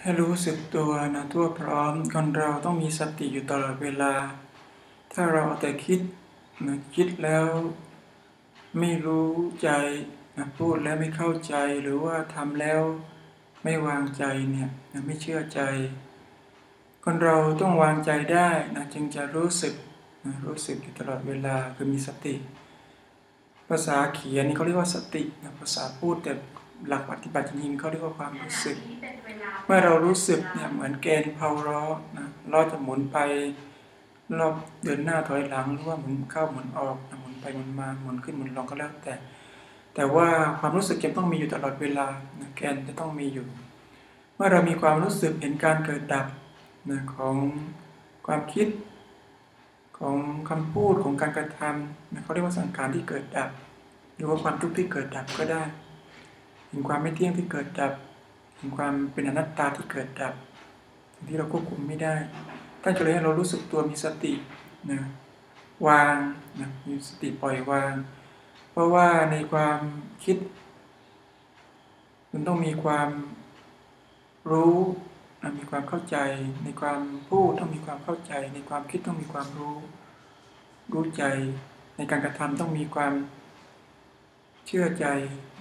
ให้รู้สึกตัวนะทั่วพร้อมคนเราต้องมีสติอยู่ตลอดเวลา ถ้าเราแต่คิดนะคิดแล้ว ไม่รู้ใจนะพูดแล้วไม่เข้าใจหรือว่าทำแล้วไม่วางใจเนี่ยนะไม่เชื่อใจ คนเราต้องวางใจได้นะจึงจะรู้สึกนะรู้สึกอยู่ตลอดเวลาคือมีสติ ภาษาเขียนนี่เขาเรียกว่าสตินะภาษาพูดแต่ หลักปฏิบัติจริงๆเขาเรียกว่าความรู้สึก เมื่อเรารู้สึกเนี่ยเหมือนแกนเพาล้อนะล้อจะหมุนไปรอบเดินหน้าถอยหลังหรือว่าหมุนเข้าหมุนออกหมุนไปหมุนมาหมุนขึ้นหมุนลงก็แล้วแต่ แต่ว่าความรู้สึกจะต้องมีอยู่ตลอดเวลานะแกนจะต้องมีอยู่ เมื่อเรามีความรู้สึกเห็นการเกิดดับนะของความคิดของคำพูดของการกระทำนะเขาเรียกว่าสังขารที่เกิดดับ หรือว่าความทุกข์ที่เกิดดับก็ได้ เห็นความไม่เที่ยงที่เกิดดับ เห็นความเป็นอนัตตาที่เกิดดับที่เราควบคุมไม่ได้ ท่านจะเลยให้เรารู้สึกตัวมีสตินะวางนะมีสติปล่อยวาง เพราะว่าในความคิด มันต้องมีความรู้นะมีความเข้าใจ ในความพูดต้องมีความเข้าใจ ในความคิดต้องมีความรู้ รู้ใจ ในการกระทำต้องมีความเชื่อใจ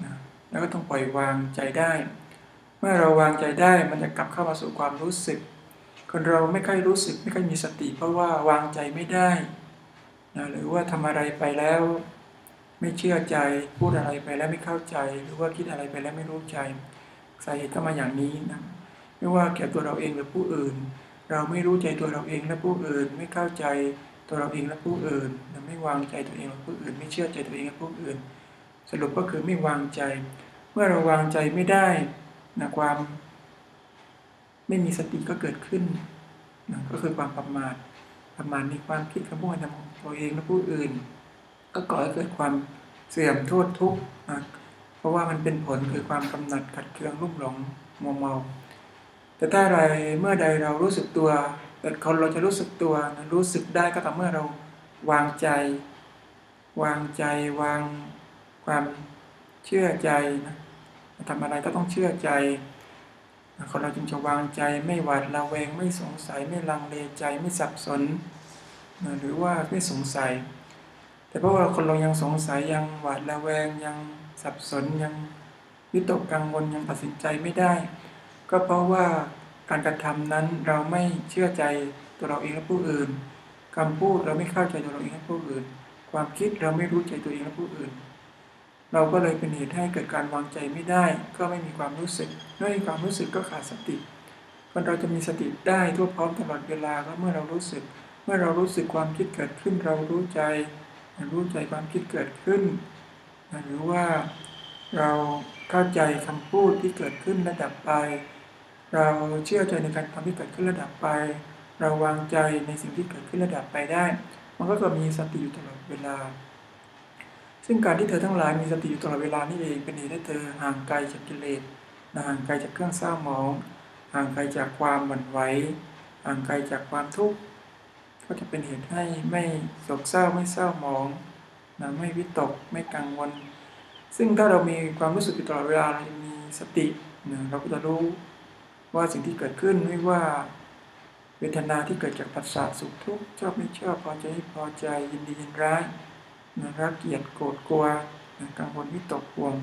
นะ แล้วก็ต้องปล่อยวางใจได้ เมื่อเราวางใจได้มันจะกลับเข้ามาสู่ความรู้สึก คนเราไม่ค่อยรู้สึกไม่ค่อยมีสติเพราะว่าวางใจไม่ได้นะหรือว่าทำอะไรไปแล้ว ไม่เชื่อใจพูดอะไรไปแล้วไม่เข้าใจ หรือว่าคิดอะไรไปแล้วไม่รู้ใจสาเหตุก็มาอย่างนี้นะไม่ว่าแก่ตัวเราเองหรือผู้อื่น เราไม่รู้ใจตัวเราเองและผู้อื่น ไม่เข้าใจตัวเราเองและผู้อื่น ไม่วางใจตัวเองและผู้อื่น ไม่เชื่อใจตัวเองและผู้อื่น สรุปก็คือไม่วางใจ เมื่อเราวางใจไม่ได้นะความ ไม่มีสติก็เกิดขึ้นนะก็คือความประมาทประมาทในความคิดคำพูดของตัวเองและผู้อื่น ก็ก่อให้เกิดความเสื่อมโทษทุกข์นะเพราะว่ามันเป็นผลคือความกำหนัดขัดเคืองรุ่มหลงมัวเมา แต่ถ้าไรเมื่อใดเรารู้สึกตัว แต่คนเราจะรู้สึกตัวนะรู้สึกได้ก็ต่อเมื่อเราวางใจ วางใจวาง ความเชื่อใจนะทำอะไรก็ต้องเชื่อใจคนเราจึงจะวางใจไม่หวาดระแวงไม่สงสัยไม่ลังเลใจไม่สับสน หรือว่าไม่สงสัย แต่เพราะว่าคนเรายังสงสัยยังหวาดระแวงยังสับสนยังวิตกกังวลยังตัดสินใจไม่ได้ ก็เพราะว่าการกระทำนั้นเราไม่เชื่อใจตัวเราเองและผู้อื่นคำพูดเราไม่เข้าใจตัวเราเองและผู้อื่น ความคิดเราไม่รู้ใจตัวเองและผู้อื่น เราก็เลยเป็นเหตุให้เกิดการวางใจไม่ได้ ก็ไม่มีความรู้สึกเมื่อมีความรู้สึกก็ขาดสติคนเราจะมีสติได้ทั่วพร้อมตลอดเวลาก็เมื่อเรารู้สึก เมื่อเรารู้สึกความคิดเกิดขึ้นเรารู้ใจ รู้ใจความคิดเกิดขึ้น หรือว่าเราเข้าใจคำพูดที่เกิดขึ้นระดับไป เราเชื่อใจในการทำที่เกิดขึ้นระดับไป เราวางใจในสิ่งที่เกิดขึ้นระดับไปได้ มันก็จะมีสติอยู่ตลอดเวลา ซึ่งการที่เธอทั้งหลายมีสติอยู่ตลอดเวลานี่เองเป็นเหตุให้เธอห่างไกลจากกิเลสห่างไกลจากเครื่องเศร้าหมอง ห่างไกลจากความหวั่นไหวห่างไกลจากความทุกข์ก็จะเป็นเหตุให้ไม่โศกเศร้าไม่เศร้าหมองนะไม่วิตกไม่กังวล ซึ่งถ้าเรามีความรู้สึกอยู่ตลอดเวลาเรามีสตินะเราก็จะรู้ว่าสิ่งที่เกิดขึ้นไม่ว่า เวทนาที่เกิดจากปัสสาวะสุขทุกข์ชอบไม่ชอบพอใจไม่พอใจยินดียินร้าย นะครักเกลียดโกรธกลัวนะกังวลวิตกห่วง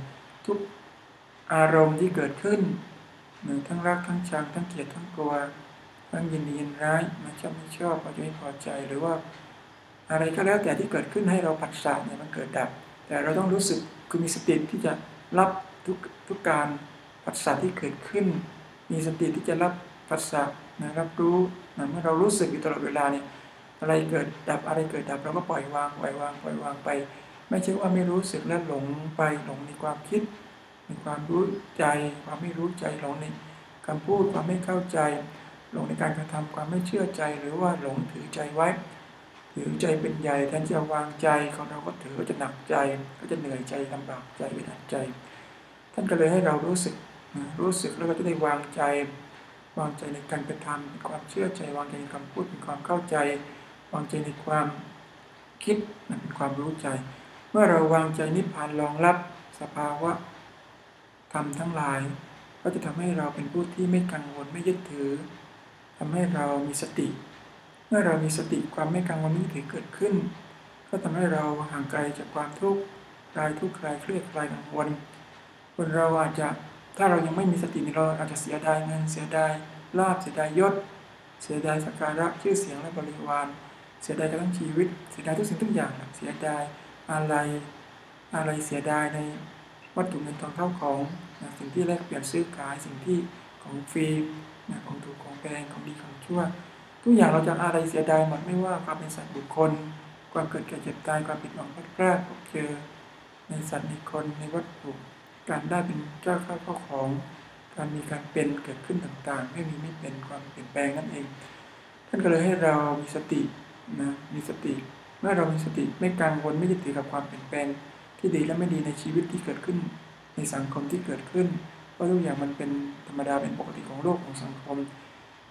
ทุกอารมณ์ที่เกิดขึ้นนะทั้งรักทั้งชังทั้งเกลียดทั้งกลัว ทั้งยินดียินร้ายนะชอบไม่ชอบพอใจไม่พอใจหรือว่า อะไรก็แล้วแต่ที่เกิดขึ้นให้เราผัสสะเนี่ยมันเกิดดับ แต่เราต้องรู้สึกคือมีสติที่จะรับทุกทุกการผัสสะที่เกิดขึ้น มีสติที่จะรับผัสสะนะรับรู้นะเมื่อเรารู้สึกอยู่ตลอดเวลาเนี่ย อะไรเกิดดับอะไรเกิดดับเราก็ปล่อยวางปล่อยวางปล่อยวางไป ไม่ใช่ว่าไม่รู้สึกแล้วหลงไปหลงในความคิดในความรู้ใจความไม่รู้ใจหลงในคำพูดความไม่เข้าใจหลงในการกระทำความไม่เชื่อใจหรือว่าหลงถือใจไว้ ถือใจเป็นใหญ่แทนจะวางใจของเราก็ถือจะหนักใจก็จะเหนื่อยใจลำบากใจอึดอัดใจ ท่านก็เลยให้เรารู้สึกรู้สึกแล้วก็จะได้วางใจ วางใจในการกระทำเป็นความเชื่อใจ วางใจในคำพูดเป็นความเข้าใจ วางใจในความคิดนันเป็นความรู้ใจ เมื่อเราวางใจนิพพานรองรับสภาวะธรรมทั้งหลาย ก็จะทำให้เราเป็นผู้ที่ไม่กังวลไม่ยึดถือทำให้เรามีสติ เมื่อเรามีสติความไม่กังวลไม่ยึดถือเกิดขึ้น ก็ทำให้เราห่างไกลจากความทุกข์คลายทุกข์คลายเครียดคลายกังวลคนเราอาจจะถ้าเรายังไม่มีสติเราอาจจะเสียดายเงินเสียดายลาบเสียดายยศ เสียดายสักการะชื่อเสียงและบริวาร เสียดายทั้งชีวิต เสียดายทุกสิ่งทุกอย่าง เสียดายอะไรอะไรเสียดายในวัตถุเงินทองเข้าของนะสิ่งที่แลกเปลี่ยนซื้อขายสิ่งที่ของฟรีนะของถูกของแพงของดีของชั่ว ทุกอย่างเราจะอะไรเสียดายหมดไม่ว่าความเป็นสัตว์บุคคล ความเกิดแก่เจ็บตายความผิดหวังพลาดพลาดพบเจอ ในสัตว์ในคนในวัตถุการได้เป็นเจ้าข้าวข้าของ การมีการเป็นเกิดขึ้นต่างๆ ไม่มีไม่เป็นความเปลี่ยนแปลงนั่นเอง ท่านก็เลยให้เรามีสติ นะมีสติ เมื่อเรามีสติไม่กังวลไม่ยึดถือกับความเปลี่ยนแปลงที่ดีและไม่ดีในชีวิตที่เกิดขึ้น ในสังคมที่เกิดขึ้นเพราะทุกอย่างมันเป็นธรรมดาเป็นปกติของโลกของสังคม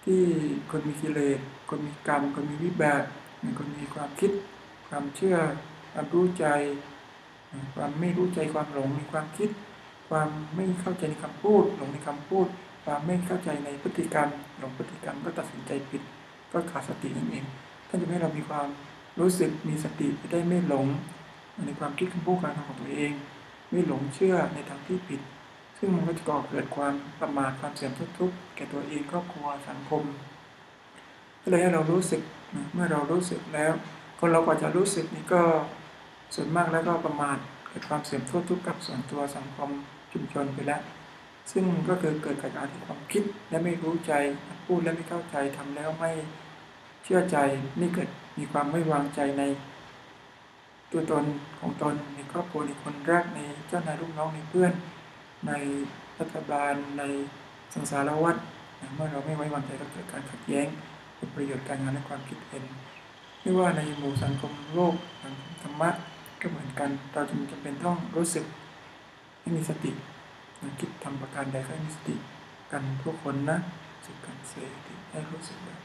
ที่คนมีกิเลสคนมีกรรม คนมีวิบากคนมีความคิด ความเชื่อความรู้ใจ ความไม่รู้ใจความหลงมีความคิด ความไม่เข้าใจในคำพูดหลงในคำพูด ความไม่เข้าใจในพฤติกรรมหลงพฤติกรรมก็ตัดสินใจผิด ก็ขาดสตินั่นเอง ท่านจะให้เรามีความรู้สึกมีสติจะได้ไม่หลง ในความคิดคำพูดการทำของตัวเอง ไม่หลงเชื่อในทางที่ผิด ซึ่งมันก็จะก่อเกิดความประมาทความเสื่อมทุกข์แก่ตัวเองครอบครัวสังคมก็เลยให้เรารู้สึกเมื่อเรารู้สึกแล้วคนเรากว่าจะรู้สึกนี่ก็ส่วนมากแล้วก็ประมาทเกิดความเสื่อมทุกข์ทุกกับส่วนตัวสังคมชุมชนไปแล้ว ซึ่งก็คือเกิดจากการที่ความคิดและไม่รู้ใจพูดและไม่เข้าใจทำแล้วไม่ เชื่อใจนี่เกิดมีความไม่วางใจใน ตัวตนของตนในครอบครัวในคนรักในเจ้านายลูกน้องในเพื่อน ในรัฐบาลในสังสารวัฏเมื่อเราไม่ไว้วางใจก็เกิดการขัดแย้งผลประโยชน์การงานและความคิดเห็นไม่ว่าในหมู่สังคมโลกสังคมธรรมะก็เหมือนกัน เราจึงจำเป็นต้องรู้สึกให้มีสติคิดทำประการใดก็ให้มีสติกันทุกคนนะสึกกันเสียให้รู้สึกว่า